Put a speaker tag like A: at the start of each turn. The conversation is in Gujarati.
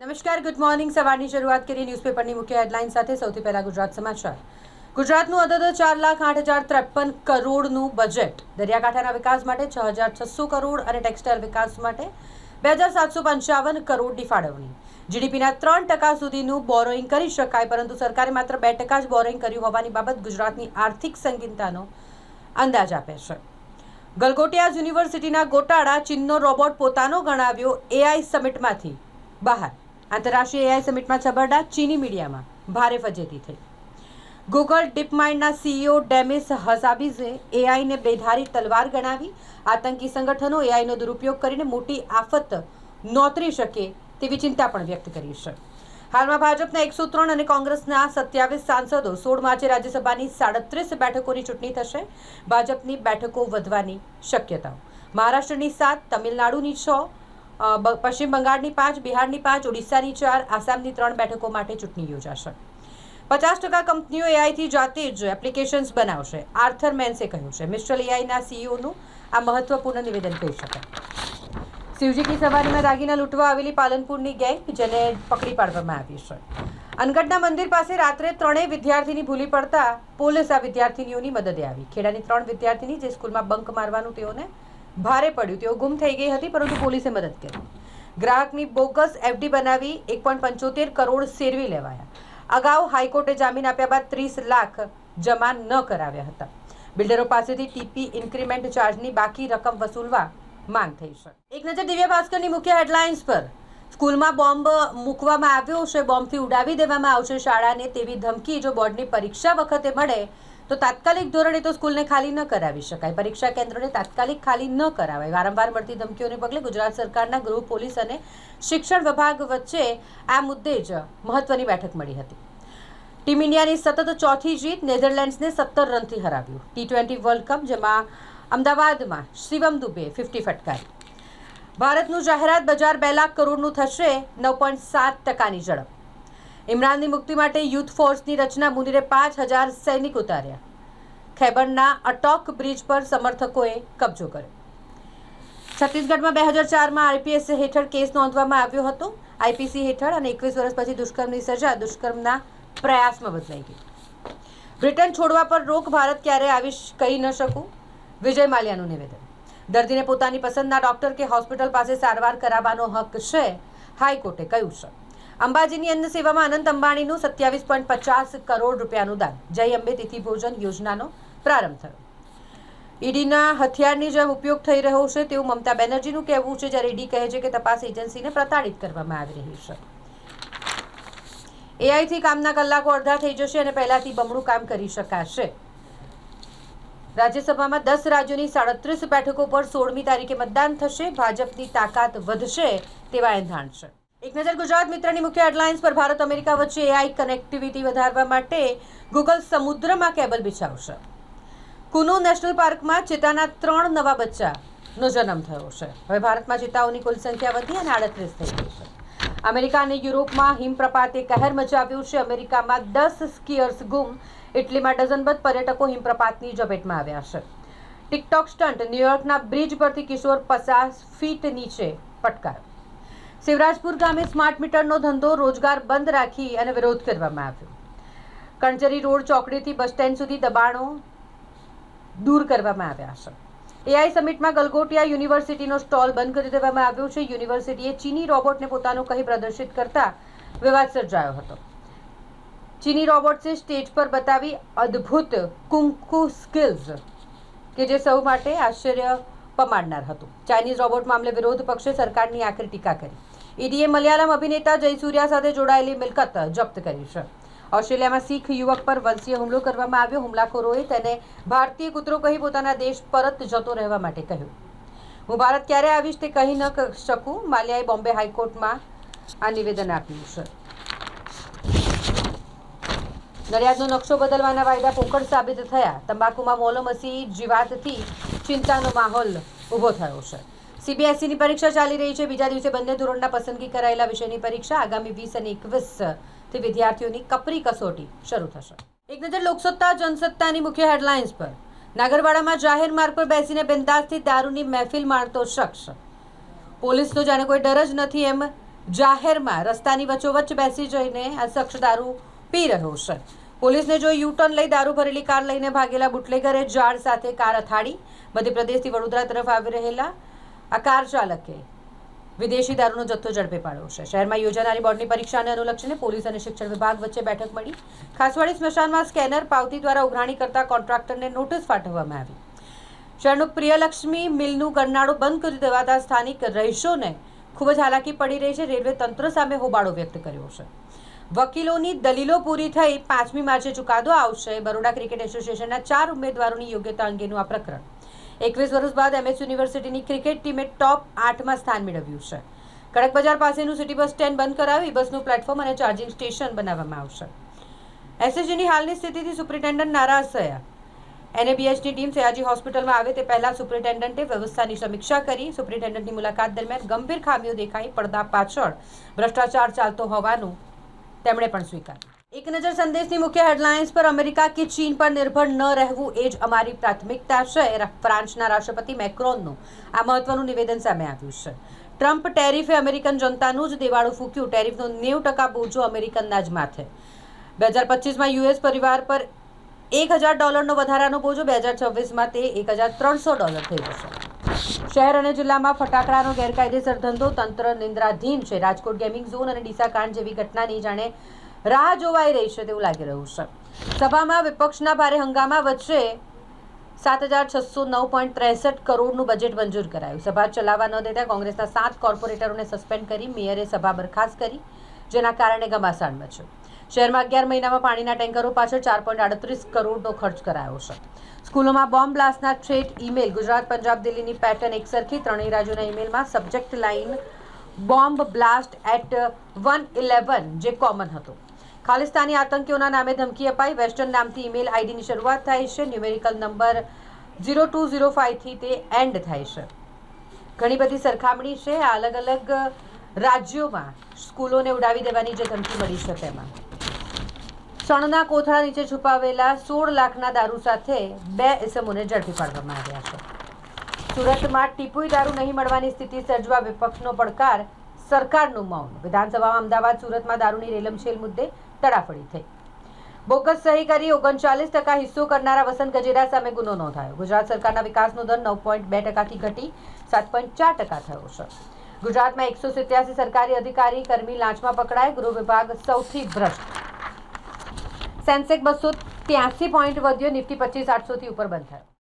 A: નમસ્કાર ગુડ મોર્નિંગ સવારની શરૂઆત કરીએ ન્યૂઝપેપરની મુખ્ય હેડલાઇન સાથે. સૌથી પહેલા ગુજરાત સમાચાર. ગુજરાતનું અદદ ચાર લાખ આઠ હજાર ત્રેપન કરોડનું બજેટ દરિયાકાંઠાના વિકાસ માટે છ હજાર છસો કરોડ અને ટેક્સટાઇલ વિકાસ માટે બે હજાર સાતસો પંચાવન કરોડની ફાળવણી જીડીપીના ત્રણ ટકા સુધીનું બોરોઈંગ કરી શકાય, પરંતુ સરકારે માત્ર બે ટકા જ બોરોઈંગ કર્યું હોવાની બાબત ગુજરાતની આર્થિક સંગીનતાનો અંદાજ આપે છે. ગલગોટિયા યુનિવર્સિટીના ગોટાળા ચીનનો રોબોટ પોતાનો ગણાવ્યો એઆઈ સમિટમાંથી બહાર. આંતરરાષ્ટ્રીય એઆઈ સમિટમાં છબરડા, ચીની મીડિયામાં ભારે ફજેતી થઈ. ગૂગલ ડીપમાઇન્ડના સીઈઓ ડેમિસ હઝાબીઝે એઆઈને બેધારી તલવાર ગણાવી. આતંકી સંગઠનો એઆઈનો દુરુપયોગ કરીને મોટી આફત નોતરી શકે તેવી ચિંતા પણ વ્યક્ત કરી છે. હાલમાં ભાજપના એકસો ત્રણ અને કોંગ્રેસના સત્યાવીસ સાંસદો સોળ માર્ચે રાજ્યસભાની સાડત્રીસ બેઠકોની ચૂંટણી થશે. ભાજપની બેઠકો વધવાની શક્યતાઓ. મહારાષ્ટ્રની સાત, તમિલનાડુની છ પશ્ચિમ બંગાળની પાંચ, બિહારની પાંચ, ઓડિશાની ચાર, આસામની ત્રણ બેઠકો માટે ચૂંટણી યોજાશે. પચાસ ટકા કંપનીઓ એઆઈથી જાતે જ એપ્લિકેશન્સ બનાવશે. આર્થર મેન્સે કહ્યું છે. મિસ્ટર એઆઈના સીઈઓનું આ મહત્વપૂર્ણ નિવેદન કહી શકાય. શિવજીની સવારીમાં દાગીના લૂંટવા આવેલી પાલનપુરની ગેંગ, જેને પકડી પાડવામાં આવી છે. અનગઢના મંદિર પાસે રાત્રે ત્રણેય વિદ્યાર્થીની ભૂલી પડતા પોલીસ આ વિદ્યાર્થીનીઓની મદદે આવી. ખેડાની ત્રણ વિદ્યાર્થીની જે સ્કૂલમાં બંક મારવાનું તેઓને ભારે પડ્યું. તેઓ ગુમ થઈ ગઈ હતી, પરંતુ પોલીસે મદદ કરી. ગ્રાહકની બોગસ એફડી બનાવી એક પોઈન્ટ પંચોતેર કરોડ સેરવી લેવાયા. અગાઉ હાઈકોર્ટે જામીન આપ્યા બાદ ત્રીસ લાખ જમા ન કરાવ્યા હતા. બિલ્ડરો પાસેથી ટીપી ઇન્ક્રીમેન્ટ ચાર્જની બાકી રકમ વસૂલવા માંગ થઈ છે. એક નજર દિવ્ય ભાસ્કરની મુખ્ય હેડલાઇન્સ પર. સ્કૂલમાં બોમ્બ મૂકવામાં આવ્યો છે, બોમ્બથી ઉડાવી દેવામાં આવશે શાળાને તેવી ધમકી. જો બોર્ડની પરીક્ષા વખતે મળે તો તાત્કાલિક ધોરણે તો સ્કૂલને ખાલી ન કરાવી શકાય. પરીક્ષા કેન્દ્રોને તાત્કાલિક ખાલી ન કરાવાય. વારંવાર મળતી ધમકીઓને પગલે ગુજરાત સરકારના ગૃહ પોલીસ અને શિક્ષણ વિભાગ વચ્ચે આ મુદ્દે જ મહત્વની બેઠક મળી હતી. ટીમ ઇન્ડિયાની સતત ચોથી જીત નેધરલેન્ડ્સને સત્તર રનથી હરાવ્યું. ટી ટ્વેન્ટી વર્લ્ડ કપ, જેમાં અમદાવાદમાં શિવમ દુબે ફિફ્ટી ફટકારી. ભારતનું જાહેરાત બજાર બે લાખ કરોડનું થશે, નવ પોઈન્ટ સાત ટકાની ઝડપ. ઇમરાનની મુક્તિ માટે યુથ ફોર્સની રચના મુનીરે પાંચ હજાર સૈનિક ઉતાર્યા. ખૈબરના અટોક બ્રિજ પર સમર્થકોએ કબજો કર્યો. છત્તીસગઢમાં બે હજાર ચારમાં આઈપીએસ હેઠળ કેસ નોંધવામાં આવ્યો હતો. આઈપીસી હેઠળ અને એકવીસ વર્ષ પછી દુષ્કર્મની સજા દુષ્કર્મના પ્રયાસમાં બદલાઈ ગઈ. બ્રિટન છોડવા પર રોક ભારત ક્યારે આવી કહી ન શકું? વિજય માલ્યાનું નિવેદન. દર્દીને પોતાની પસંદના ડોક્ટર કે હોસ્પિટલ પાસે સારવાર કરાવવાનો હક છે? હાઈકોર્ટે કહ્યું છે. અંબાજીની અન્ન સેવામાં અનંત અંબાણીનું સત્યાવીસ પોઈન્ટ પચાસ કરોડ રૂપિયાનું દાન. જય અંબે તિથિ ભોજન યોજનાનો પ્રારંભ થયો. ઈડીના હથિયારની જેમ ઉપયોગ થઈ રહ્યો છે તેવું મમતા બેનર્જીનું કહેવું છે, જ્યારે ઈડી કહે છે કે તપાસ એજન્સીને પ્રતાડિત કરવામાં આવી રહી છે. એઆઈથી કામના કલાકો અડધા થઈ જશે અને પહેલાથી બમણું કામ કરી શકાશે. રાજ્યસભામાં દસ રાજ્યોની સાડત્રીસ બેઠકો પર સોળમી તારીખે મતદાન થશે. ભાજપની તાકાત વધશે તેવા એંધાણ છે. એક નજર ગુજરાત મિત્રની મુખ્ય હેડલાઇન્સ પર ભારત અમેરિકા વચ્ચે એઆઈ કનેક્ટિવિટી વધારવા માટે ગૂગલ સમુદ્રમાં કેબલ બિછાવશે. કુનુ નેશનલ પાર્કમાં ચિત્તાના ત્રણ નવા બચ્ચાનો જન્મ થયો છે. હવે ભારતમાં ચિત્તાઓની કુલ સંખ્યા વધી અને આડત્રીસ થઈ ગઈ છે. અમેરિકા અને યુરોપમાં હિમપ્રપાતે કહેર મચાવ્યું છે. અમેરિકામાં દસ સ્કીયર્સ ગુમ ઇટલીમાં ડઝનબંધ પર્યટકો હિમપ્રપાતની ઝપેટમાં આવ્યા છે. ટિકટોક સ્ટન્ટ ન્યુયોર્કના બ્રિજ પરથી કિશોર પચાસ ફીટ નીચે પટકાયો. શિવરાજપુર ગામે સ્માર્ટ મીટરનો ધંધો રોજગાર બંધ રાખી અને વિરોધ કરવામાં આવ્યો. કણજરી રોડ ચોકડીથી બસ સ્ટેન્ડ સુધી દબાણો દૂર કરવામાં આવ્યા છે. એઆઈ સમિટમાં ગલગોટિયા યુનિવર્સિટીનો સ્ટોલ બંધ કરી દેવામાં આવ્યો છે. યુનિવર્સિટીએ ચીની રોબોટને પોતાનું કહી પ્રદર્શિત કરતા વિવાદ સર્જાયો હતો. ચીની રોબોટ્સે સ્ટેજ પર બતાવી અદ્ભુત કુંકુ સ્કિલ્સ કે જે સૌ માટે આશ્ચર્ય પમાડનાર હતું. ચાઇનીઝ રોબોટ મામલે વિરોધ પક્ષે સરકારની આકરી ટીકા કરી. ઈડીએ મલયાલમ અભિનેતા જયસૂર્યા સાથે જોડાયેલી મિલકત જપ્ત કરી છે. ઓસ્ટ્રેલિયામાં શીખ યુવક પર વંશીય હુમલો કરવામાં આવ્યો. હુમલાખોરોએ તેને ભારતીય કૂતરો કહી પોતાના દેશ પરત જતો રહેવા માટે કહ્યું. હું ભારત ક્યારે આવીશ તે કહી ન શકું, માલ્યાએ બોમ્બે હાઈકોર્ટમાં આ નિવેદન આપ્યું છે. નડિયાદનો નકશો બદલવાના વાયદા પોકળ સાબિત થયા. તંબાકુમાં મોલોમસી જીવાતથી ચિંતાનો માહોલ ઊભો થયો છે. સીબીએસઈની પરીક્ષા ચાલી રહી છે. બીજા દિવસે બંને ધોરણના પસંદગી કરાયેલા વિષયની પરીક્ષા આગામી વીસ અને એકવીસથી વિદ્યાર્થીઓની કપરી કસોટી શરૂ થશે. એક નજર લોકસત્તા, જનસત્તાની મુખ્ય હેડલાઇન્સ પર. નાગરવાડામાં જાહેર માર્ગ પર બેસીને બિંદાસથી દારૂની મહેફિલ માણતો શખ્સ. પોલીસનો જાણે કોઈ ડર જ નથી એમ જાહેરમાં રસ્તાની વચ્ચોવચ્ચ બેસી જઈને આ શખ્સ દારૂ પી રહ્યો છે. પોલીસને જોઈ યુ ટર્ન લઈ દારૂ ભરેલી કાર લઈને ભાગેલા બુટલેગરે ઝાડ સાથે કાર અથાડી મધ્યપ્રદેશથી વડોદરા તરફ આવી રહેલા આ કાર ચાલકે વિદેશી દારૂનો જથ્થો ઝડપે પાડ્યો છે. શહેરમાં યોજાનારી બોર્ડની પરીક્ષાને અનુલક્ષીને પોલીસ અને શિક્ષણ વિભાગ વચ્ચે બેઠક મળી. ખાસવાડી સ્મશાનમાં સ્કેનર પાવતી દ્વારા ઉઘરાણી કરતા કોન્ટ્રાક્ટરને નોટિસ પાઠવવામાં આવી. શહેરનું પ્રિયલક્ષ્મી મિલનું ગરનાળું બંધ કરી દેવાતા સ્થાનિક રહીશોને ખૂબ જ હાલાકી પડી રહી છે. રેલવે તંત્ર સામે હોબાળો વ્યક્ત કર્યો છે. વકીલોની દલીલો પૂરી થઈ પાંચમી માર્ચે ચુકાદો આવશે. બરોડા ક્રિકેટ એસોસિએશનના ચાર ઉમેદવારોની યોગ્યતા અંગેનું આ પ્રકરણ. એકવીસ વર્ષ બાદ એમએસ યુનિવર્સિટીની ક્રિકેટ ટીમે ટોપ આઠમાં સ્થાન મેળવ્યું છે. કડક બજાર પાસેનું સિટી બસ સ્ટેન્ડ બંધ કરાવી બસનું પ્લેટફોર્મ અને ચાર્જિંગ સ્ટેશન બનાવવામાં આવશે. એસએસજીની હાલની સ્થિતિથી સુપ્રિન્ટેન્ડન્ટ નારાજ થયા. એનએબીએચની ટીમ સયાજી હોસ્પિટલમાં આવે તે પહેલાં સુપ્રિન્ટેન્ડન્ટે વ્યવસ્થાની સમીક્ષા કરી. સુપ્રિન્ટેન્ડન્ટની મુલાકાત દરમિયાન ગંભીર ખામીઓ દેખાઈ પડદા પાછળ ભ્રષ્ટાચાર ચાલતો હોવાનું તેમણે પણ સ્વીકાર્યું. એક નજર સંદેશની મુખ્ય હેડલાઇન્સ પર અમેરિકા કે ચીન પર નિર્ભર ન રહેવું એ જ અમારી પ્રાથમિકતા છે ફ્રાન્સના રાષ્ટ્રપતિ મેક્રોનનું આ મહત્વનું નિવેદન સામે આવ્યું છે. ટ્રમ્પ ટેરિફે અમેરિકન જનતાનું જ દેવાળું ફૂક્યું, ટેરિફનો નેવું ટકા બોજો અમેરિકનના જ માથે. બે હજાર પચીસમાં યુએસ પરિવાર પર એક હજાર ડોલરનો વધારાનો બોજો, બે હજાર છવ્વીસમાં તે એક હજાર ત્રણસો ડોલર થઈ જશે. શહેર અને જિલ્લામાં ફટાકડાનો ગેરકાયદેસર ધંધો તંત્ર નિંદ્રાધીન છે. રાજકોટ ગેમિંગ ઝોન અને ડીસા કાંડ જેવી ઘટનાની જાણે રાહ જોવાઈ રહી છે તેવું લાગી રહ્યું છે. સભામાં વિપક્ષના ભારે હંગામા વચ્ચે સાત હજાર છસો નવ પોઈન્ટ ત્રેસઠ કરોડનું બજેટ મંજૂર કરાયું. સભા ચલાવવા ન દેતા કોંગ્રેસના સાત કોર્પોરેટરોને સસ્પેન્ડ કરી, મેયરે સભા બરખાસ્ત કરી, જેના કારણે ઘમાસાણ મચ્યો. શહેરમાં અગિયાર મહિનામાં પાણીના ટેન્કરો પાછળ ચાર પોઈન્ટ આડત્રીસ કરોડનો ખર્ચ કરાયો છે. સ્કૂલોમાં બોમ્બ બ્લાસ્ટના થ્રેટ ઈમેલ, ગુજરાત, પંજાબ, દિલ્હીની પેટર્ન એકસરખી, ત્રણેય રાજ્યોના ઈમેલમાં subject line bomb blast at one eleven જે કોમન હતો. ખાલિસ્તાની આતંકીઓના નામે ધમકી અપાઈ. વેસ્ટર્ન નામથી ઈમેલ આઈડીની શરૂઆત થાય છે. Numerical number zero two zero ફાઇવથી તે એન્ડ થાય છે. ઘણી બધી સરખામણી છે. અલગ અલગ રાજ્યોમાં સ્કૂલોને ઉડાવી દેવાની જે ધમકી મળી છે તેમાં. સણના કોથળા નીચે છુપાવેલા સોળ લાખના દારૂ સાથે બે ઇસમોને ઝડપી પાડવામાં આવ્યા છે. સુરતમાં ટીપુઈ દારૂ નહીં મળવાની સ્થિતિ સર્જવા વિપક્ષનો પડકાર, સરકારનું મૌન. વિધાનસભામાં અમદાવાદ, સુરતમાં દારૂની રેલમછેલ મુદ્દે તડાફડી થઈ. બોગસ સહી કરી ઓગણચાલીસ ટકા હિસ્સો કરનારા વસંત ગજેરા સામે ગુનો નોંધાયો. ગુજરાત સરકારના વિકાસનો દર નવ પોઈન્ટ બે ટકાથી ઘટી સાત પોઈન્ટ ચાર ટકા થયો છે. ગુજરાતમાં એકસો સિત્યાસી સરકારી અધિકારી કર્મી લાંચમાં પકડાય. ગૃહ વિભાગ સૌથી ભ્રષ્ટ. સેન્સેક બસો ત્યાસી પોઈન્ટ વધ્યો નિફ્ટી પચીસ આઠસોથી ઉપર બંધ થયો.